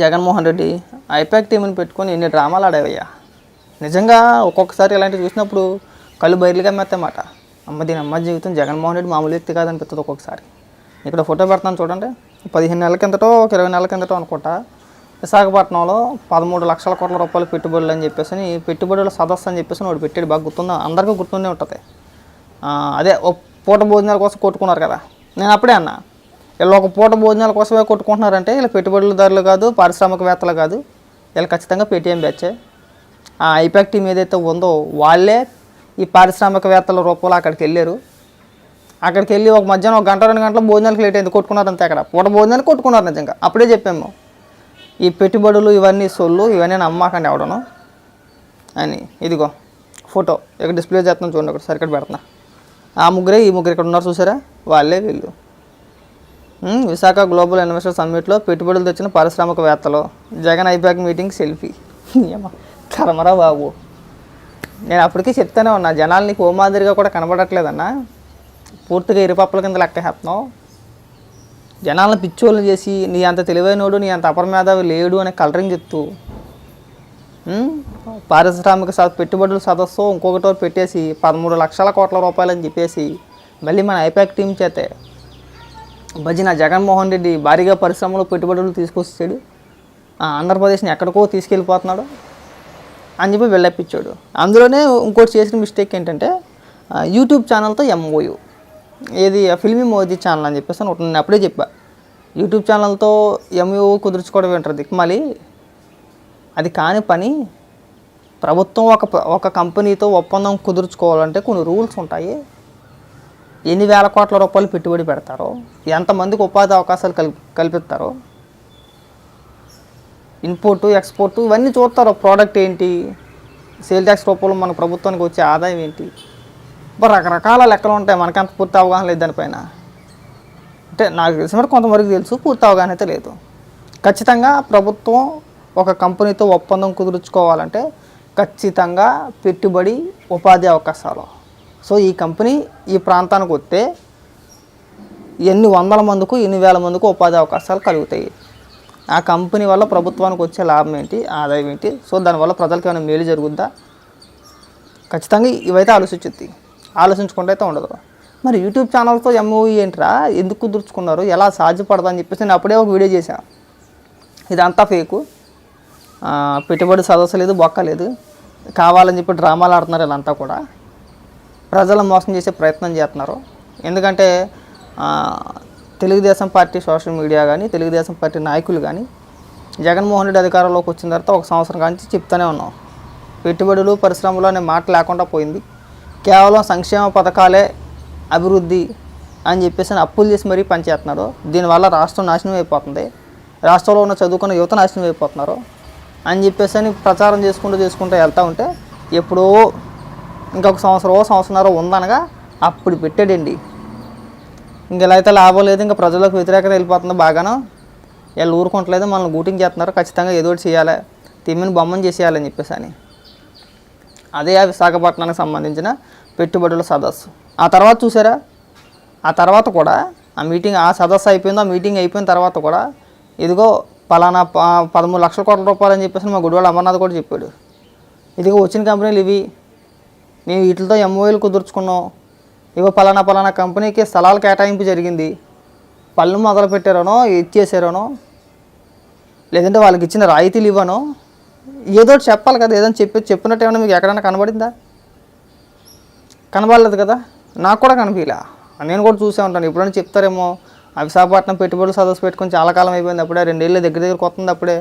Jaganmohan Reddy I-PAC టీంని పెట్టుకొని ఎన్ని డ్రామాలు ఆడావయ్యా? నిజంగా ఒక్కొక్కసారి ఇలాంటివి చూసినప్పుడు కళ్ళు బయలుగా మెత్తమాట అమ్మ దీని అమ్మ జీవితం జగన్మోహన్ రెడ్డి మామూలు వ్యక్తి కాదనిపిస్తుంది ఒక్కొక్కసారి. ఇక్కడ ఫోటో పెడతాను చూడండి. పదిహేను నెలల కిందటో ఒక ఇరవై నెలల కిందటో అనుకుంటా. విశాఖపట్నంలో పదమూడు లక్షల కోట్ల రూపాయలు పెట్టుబడులు అని చెప్పేసి పెట్టుబడుల సదస్సు అని చెప్పేసి వాడు పెట్టాడు. బాగా గుర్తుందా? అందరికీ గుర్తుండే ఉంటుంది. అదే ఓ పూట భోజనాల కోసం కొట్టుకున్నారు కదా. నేను అప్పుడే అన్నా. వీళ్ళు ఒక పూట భోజనాల కోసమే కొట్టుకుంటున్నారంటే వీళ్ళు పెట్టుబడులదారులు కాదు పారిశ్రామికవేత్తలు కాదు. వీళ్ళు ఖచ్చితంగా పేటీఎం బ్యాచే ఆ ఐపాక్ టీం ఏదైతే ఉందో వాళ్ళే ఈ పారిశ్రామికవేత్తల రూపంలో అక్కడికి వెళ్ళారు. అక్కడికి వెళ్ళి ఒక మధ్యాహ్నం ఒక గంట రెండు గంటల భోజనాలకు లేట్ అయింది కొట్టుకున్నారు అంతే అక్కడ. పూట భోజనాలు కొట్టుకున్నారు నిజంగా. అప్పుడే చెప్పాము ఈ పెట్టుబడులు ఇవన్నీ సొల్లు ఇవన్నీ నమ్మకండి ఎవడను అని. ఇదిగో ఫోటో. ఇక్కడ డిస్ప్లే చేస్తున్నాను చూడండి ఒకటి సరికట్ పెడుతున్నా. ఆ ముగ్గురే ఈ ముగ్గురు ఇక్కడ ఉన్నారు చూసారా? వాళ్ళే వీళ్ళు. విశాఖ గ్లోబల్ ఇన్వెస్టర్ సమ్మిట్లో పెట్టుబడులు తెచ్చిన పారిశ్రామికవేత్తలు. Jagan I-PAC meeting selfie. కర్మరా కరమరా బాబు. నేను అప్పటికీ చెప్తానే ఉన్నా జనాలు నీకు ఓ మాదిరిగా కూడా కనబడట్లేదన్నా? పూర్తిగా ఇరుపప్పల కింద లెక్క వేస్తున్నావు. జనాలను పిచ్చోళ్ళు చేసి నీ అంత తెలివైనోడు నీ అంత అపరమేధావి లేడు అనే కలరింగ్ చెప్తూ. పారిశ్రామిక పెట్టుబడుల సదస్సు ఇంకొకటో పెట్టేసి పదమూడు లక్షల కోట్ల రూపాయలు అని చెప్పేసి మళ్ళీ మన ఐపాక్ టీం చేతే. భజన జగన్మోహన్ రెడ్డి భారీగా పరిశ్రమలో పెట్టుబడులు తీసుకొచ్చాడు ఆ, ఆంధ్రప్రదేశ్ని ఎక్కడికో తీసుకెళ్ళిపోతున్నాడు. అని చెప్పి వెళ్ళప్పించాడు. అందులోనే ఇంకోటి చేసిన మిస్టేక్ ఏంటంటే యూట్యూబ్ ఛానల్తో ఎంఓయు ఏది ఫిల్మీ మోదీ ఛానల్ అని చెప్పేసి ఒకటి నేను అప్పుడే చెప్పా. యూట్యూబ్ ఛానల్తో ఎంఓ కుదుర్చుకోవడం ఏంటారు దిక్మలి? అది కాని పని. ప్రభుత్వం ఒక ప- ఒక కంపెనీతో ఒప్పందం కుదుర్చుకోవాలంటే కొన్ని రూల్స్ ఉంటాయి. ఎన్ని వేల కోట్ల రూపాయలు పెట్టుబడి పెడతారో ఎంతమందికి ఉపాధి అవకాశాలు కల్ కల్పిస్తారో ఇన్పుట్ ఎక్స్పోర్ట్ ఇవన్నీ చూస్తారు. ప్రోడక్ట్ ఏంటి? సేల్ ట్యాక్స్ రూపంలో మన ప్రభుత్వానికి వచ్చే ఆదాయం ఏంటి? రకరకాల లెక్కలు ఉంటాయి. మనకంత పూర్తి అవగాహన లేదు దానిపైన. అంటే నాకు తెలిసిన వరకు కొంతవరకు తెలుసు. పూర్తి అవగాహన అయితే లేదు. ఖచ్చితంగా ప్రభుత్వం ఒక కంపెనీతో ఒప్పందం కుదుర్చుకోవాలంటే ఖచ్చితంగా పెట్టుబడి ఉపాధి అవకాశాలు. సో ఈ కంపెనీ ఈ ప్రాంతానికి వస్తే ఎన్ని వందల మందికి ఎన్ని వేల మందికి ఉపాధి అవకాశాలు కలుగుతాయి. ఆ కంపెనీ వల్ల ప్రభుత్వానికి వచ్చే లాభం ఏంటి ఆదాయం ఏంటి? సో దానివల్ల ప్రజలకు ఏమైనా మేలు జరుగుద్దా? ఖచ్చితంగా ఇవైతే ఆలోచించుద్ది. ఆలోచించకుండా అయితే ఉండదు. మరి యూట్యూబ్ ఛానల్తో ఎంఓఈ ఏంట్రా? ఎందుకు కుదుర్చుకున్నారు? ఎలా సాధ్యపడదా అని చెప్పేసి నేను అప్పుడే ఒక వీడియో చేశాను ఇదంతా ఫేకు. పెట్టుబడి సదస్సు లేదు బొక్క లేదు. కావాలని చెప్పి డ్రామాలు ఆడుతున్నారు వీళ్ళంతా కూడా. ప్రజలను మోసం చేసే ప్రయత్నం చేస్తున్నారు. ఎందుకంటే తెలుగుదేశం పార్టీ సోషల్ మీడియా కానీ తెలుగుదేశం పార్టీ నాయకులు కానీ జగన్మోహన్ రెడ్డి అధికారంలోకి వచ్చిన తర్వాత ఒక సంవత్సరం కాంచి చెప్తూనే ఉన్నాం. పెట్టుబడులు పరిశ్రమలు అనే మాట లేకుండా పోయింది. కేవలం సంక్షేమ పథకాలే అభివృద్ధి అని చెప్పేసి అని అప్పులు చేసి మరీ పనిచేస్తున్నారు దీనివల్ల రాష్ట్రం నాశనం అయిపోతుంది. రాష్ట్రంలో ఉన్న చదువుకున్న యువత నాశనం అయిపోతున్నారు. అని చెప్పేసి అని ప్రచారం చేసుకుంటూ చేసుకుంటూ వెళ్తూ ఉంటే ఎప్పుడో ఇంకొక సంవత్సరం సంవత్సరం ఉందనగా అప్పుడు పెట్టాడండి. ఇంక ఇలా అయితే లాభం లేదు ఇంకా ప్రజలకు వ్యతిరేకత వెళ్ళిపోతుంది బాగాను. వీళ్ళు ఊరుకుంటలేదు మనల్ని గూటింగ్ చేస్తున్నారు ఖచ్చితంగా ఏదో ఒకటి చేయాలి తిమ్మిని బొమ్మని చేసేయాలని చెప్పేసి అని అదే ఆ విశాఖపట్నానికి సంబంధించిన పెట్టుబడుల సదస్సు. ఆ తర్వాత చూసారా? ఆ తర్వాత కూడా ఆ మీటింగ్ ఆ సదస్సు అయిపోయింది ఆ మీటింగ్ అయిపోయిన తర్వాత కూడా ఇదిగో పలానా ప- పదమూడు లక్షల కోట్ల రూపాయలు అని చెప్పేసి మా గుడివాడ అమర్నాథ్ కూడా చెప్పాడు. ఇదిగో వచ్చిన కంపెనీలు ఇవి నేను వీటితో ఎంఓఎలు కుదుర్చుకున్నాం. ఇగో పలానా పలానా కంపెనీకి స్థలాల కేటాయింపు జరిగింది. పళ్ళు మొదలు పెట్టారనో ఇచ్చేసారనో లేదంటే వాళ్ళకి ఇచ్చిన రాయితీలు ఇవ్వనో ఏదో ఒకటి చెప్పాలి కదా ఏదైనా చెప్పి చెప్పినట్టు ఏమైనా మీకు ఎక్కడైనా కనబడిందా? కనబడలేదు కదా? నాకు కూడా కనిపించలే నేను కూడా చూసే ఉంటాను. ఎప్పుడైనా చెప్తారేమో విశాఖపట్నం పెట్టుబడులు సదస్సు పెట్టుకొని చాలా కాలం అయిపోయింది అప్పుడే రెండేళ్ళు దగ్గర దగ్గర వస్తుంది అప్పుడే.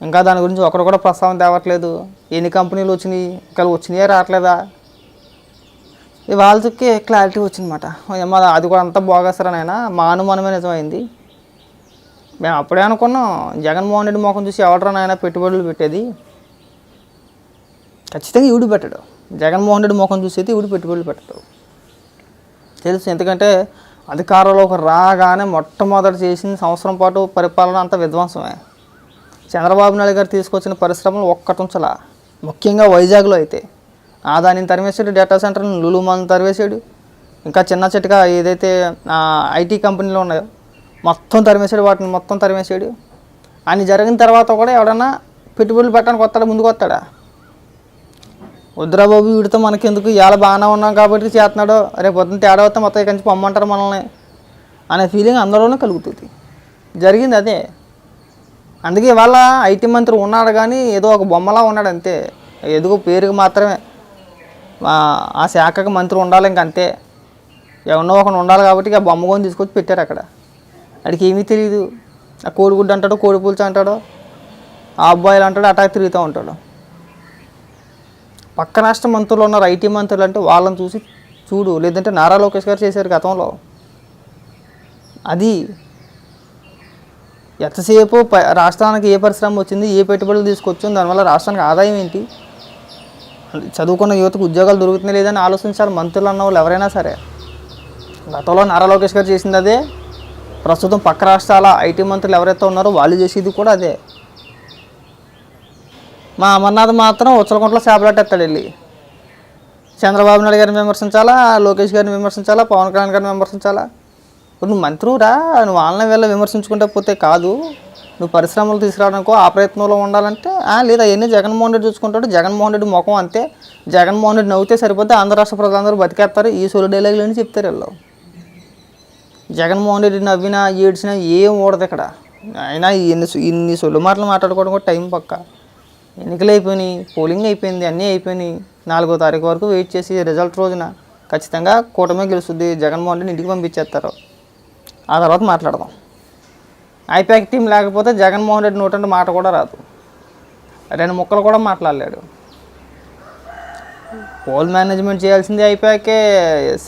ఇంకా దాని గురించి ఒకరు కూడా ప్రస్తావన తేవట్లేదు. ఎన్ని కంపెనీలు వచ్చినాయి? ఇంకా వచ్చినాయే రావట్లేదా? వాళ్ళకి క్లారిటీ వచ్చిందన్నమాట. మా అది కూడా అంత అంతా బాగాసరనైనా మా అనుమానమే నిజమైంది. మేము అప్పుడే అనుకున్నాం జగన్మోహన్ రెడ్డి మొఖం చూసి ఎవడరా నాయన పెట్టుబడులు పెట్టేది? ఖచ్చితంగా ఈవిడు పెట్టడు. జగన్మోహన్ రెడ్డి ముఖం చూసి ఈవిడు పెట్టుబడులు పెట్టడు తెలుసు ఎందుకంటే అధికారంలోకి రాగానే మొట్టమొదటి చేసిన సంవత్సరం పాటు పరిపాలన అంత విధ్వంసమే. చంద్రబాబు నాయుడు గారు తీసుకొచ్చిన పరిశ్రమలు ఒక్కటి ఉంచలా. ముఖ్యంగా వైజాగ్లో అయితే. ఆదానిని తరిమేసాడు డేటా సెంటర్ని లులుమాల్ని తరివేశాడు ఇంకా చిన్న చిట్టగా ఏదైతే ఐటీ కంపెనీలు ఉన్నాయో మొత్తం తరిమేశాడు వాటిని మొత్తం తరిమేశాడు. అని జరిగిన తర్వాత కూడా ఎవడన్నా పెట్టుబడులు పెట్టడానికి వస్తాడా ముందుకు వస్తాడా? వద్దురా బాబు వీడితో మనకెందుకు? ఇవాళ బాగానే ఉన్నాం కాబట్టి చేస్తున్నాడు. రేపు పొద్దున్న తేడా వస్తే మొత్తం ఇక్కడి నుంచి పొమ్మంటారు మనల్ని అనే ఫీలింగ్ అందరిలోనే కలుగుతుంది. జరిగింది అదే. అందుకే ఇవాళ ఐటీ మంత్రి ఉన్నాడు కానీ ఏదో ఒక బొమ్మలా ఉన్నాడు అంతే. ఎదుగు పేరుకి మాత్రమే. ఆ- శాఖకు మంత్రి ఉండాలి ఇంక అంతే. ఎవరినో ఒకరు ఉండాలి కాబట్టి ఆ బొమ్మ కొని తీసుకొచ్చి పెట్టారు అక్కడ. వాడికి ఏమీ తెలియదు ఆ కోడిగుడ్డు అంటాడు కోడి పులుసు అంటాడు ఆ అబ్బాయిలు అంటాడు అటాక్ తిరుగుతూ ఉంటాడు. పక్క రాష్ట్ర మంత్రులు ఉన్నారు ఐటీ మంత్రులు అంటే వాళ్ళని చూసి చూడు. లేదంటే నారా లోకేష్ గారు చేశారు గతంలో. అది ఎంతసేపు ప- రాష్ట్రానికి ఏ పరిశ్రమ వచ్చింది ఏ పెట్టుబడులు తీసుకొచ్చింది దానివల్ల రాష్ట్రానికి ఆదాయం ఏంటి? చదువుకున్న యువతకు ఉద్యోగాలు దొరుకుతున్నాయి లేదని ఆలోచించాలి మంత్రులు అన్న వాళ్ళు ఎవరైనా సరే. గతంలో నారా లోకేష్ గారు చేసింది అదే. ప్రస్తుతం పక్క రాష్ట్రాల ఐటీ మంత్రులు ఎవరైతే ఉన్నారో వాళ్ళు చేసేది కూడా అదే. మా అమర్నాథ్ మాత్రం ఉచ్చలకుంటలో చేపలట్టేస్తాడు వెళ్ళి. చంద్రబాబు నాయుడు గారిని విమర్శించాలా? లోకేష్ గారిని విమర్శించాలా? పవన్ కళ్యాణ్ గారిని విమర్శించాలా? నువ్వు మంత్రురా నువ్వు ఆన్లైన్ వెళ్ళ విమర్శించుకుంటే పోతే కాదు. నువ్వు పరిశ్రమలు తీసుకురావడానికో ఆ ప్రయత్నంలో ఉండాలంటే లేదా లేదు అవన్నీ జగన్మోహన్ రెడ్డి చూసుకుంటాడు జగన్మోహన్ రెడ్డి ముఖం అంతే. జగన్మోహన్ రెడ్డి నవ్వుతే సరిపోతే ఆంధ్ర రాష్ట్ర ప్రజలందరూ బతికేస్తారు. ఈ సొలు డైలాగులు అని చెప్తారు వీళ్ళు? జగన్మోహన్ రెడ్డి నవ్వినా ఏడ్చినా ఏం ఊడదు ఇక్కడ. అయినా ఇన్ని ఇన్ని సొల్లు మాటలు మాట్లాడుకోవడం కూడా టైం పక్క. ఎన్నికలు అయిపోయినాయి పోలింగ్ అయిపోయింది అన్నీ అయిపోయినాయి. నాలుగో తారీఖు వరకు వెయిట్ చేసి రిజల్ట్ రోజున ఖచ్చితంగా కూటమి గెలుస్తుంది జగన్మోహన్ రెడ్డి ఇంటికి పంపించేస్తారు. ఆ తర్వాత మాట్లాడదాం. ఐపాక్ టీం లేకపోతే జగన్మోహన్ రెడ్డి నోటంటే మాట కూడా రాదు. రెండు ముక్కలు కూడా మాట్లాడలేడు. పోల్ మేనేజ్మెంట్ చేయాల్సింది అయిపోయాకే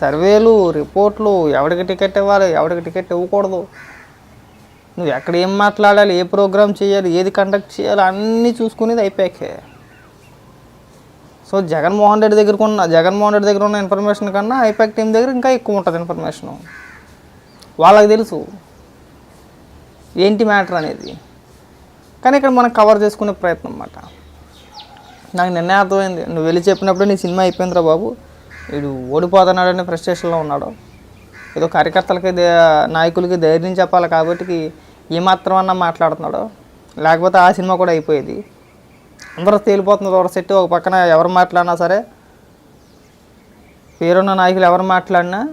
సర్వేలు రిపోర్ట్లు ఎవరికి టికెట్ ఇవ్వాలి ఎవరికి టికెట్ ఇవ్వకూడదు. నువ్వు ఎక్కడ ఏం మాట్లాడాలి ఏ ప్రోగ్రామ్ చేయాలి ఏది కండక్ట్ చేయాలి అన్నీ చూసుకునేది అయిపోయాకే సో జగన్మోహన్ రెడ్డి దగ్గర ఉన్న జగన్మోహన్ రెడ్డి దగ్గర ఉన్న ఇన్ఫర్మేషన్ కన్నా ఐపాక్ టీం దగ్గర ఇంకా ఎక్కువ ఉంటుంది ఇన్ఫర్మేషను వాళ్ళకి తెలుసు. ఏంటి మ్యాటర్ అనేది? కానీ ఇక్కడ మనం కవర్ చేసుకునే ప్రయత్నం అన్నమాట. నాకు నిన్నే అర్థమైంది. నువ్వు వెళ్ళి చెప్పినప్పుడు నీ సినిమా అయిపోయిందిరా బాబు. వీడు ఓడిపోతున్నాడని ఫ్రస్ట్రేషన్లో ఉన్నాడు. ఏదో కార్యకర్తలకి దే- నాయకులకి ధైర్యం చెప్పాలి కాబట్టి ఏమాత్రం అన్నా మాట్లాడుతున్నాడు. లేకపోతే ఆ సినిమా కూడా అయిపోయేది. అందరూ తేలిపోతుంది ఒక సెట్ ఒక పక్కన ఎవరు మాట్లాడినా సరే పేరున్న నాయకులు ఎవరు మాట్లాడినా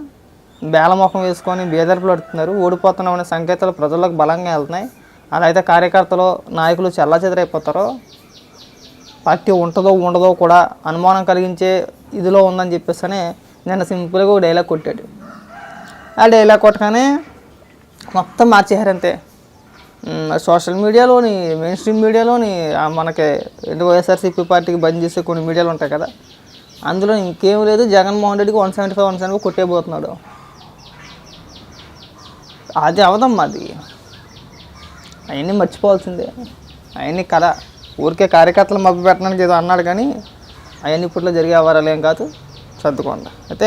బేలముఖం వేసుకొని బేదర్పులు పడుతున్నారు ఓడిపోతున్నామనే సంకేతాలు ప్రజలకు బలంగా వెళ్తున్నాయి. అలా అయితే కార్యకర్తలు నాయకులు చెల్లాచెదరైపోతారో పార్టీ ఉంటుందో ఉండదో కూడా అనుమానం కలిగించే ఇదిలో ఉందని చెప్పేసి నిన్న సింపుల్గా ఒక డైలాగ్ కొట్టాడు. ఆ డైలాగ్ కొట్టగానే మొత్తం మార్చేశారు అంతే సోషల్ మీడియాలోని మెయిన్ స్ట్రీమ్ మీడియాలోని మనకి వైఎస్ఆర్సీపీ పార్టీకి బంద్ చేసే కొన్ని మీడియాలు ఉంటాయి కదా. అందులో ఇంకేం లేదు. జగన్మోహన్ రెడ్డికి one seventy five one seventy five కొట్టేపోతున్నాడు అది అవదమ్మా అది. అవన్నీ మర్చిపోవాల్సిందే. అవన్నీ కథ ఊరికే కార్యకర్తలు మబ్బు పెట్టడానికి ఏదో అన్నాడు కానీ అవన్నీ ఇప్పట్లో జరిగే వ్యవహారాలు ఏం కాదు. సర్దుకోండి. అయితే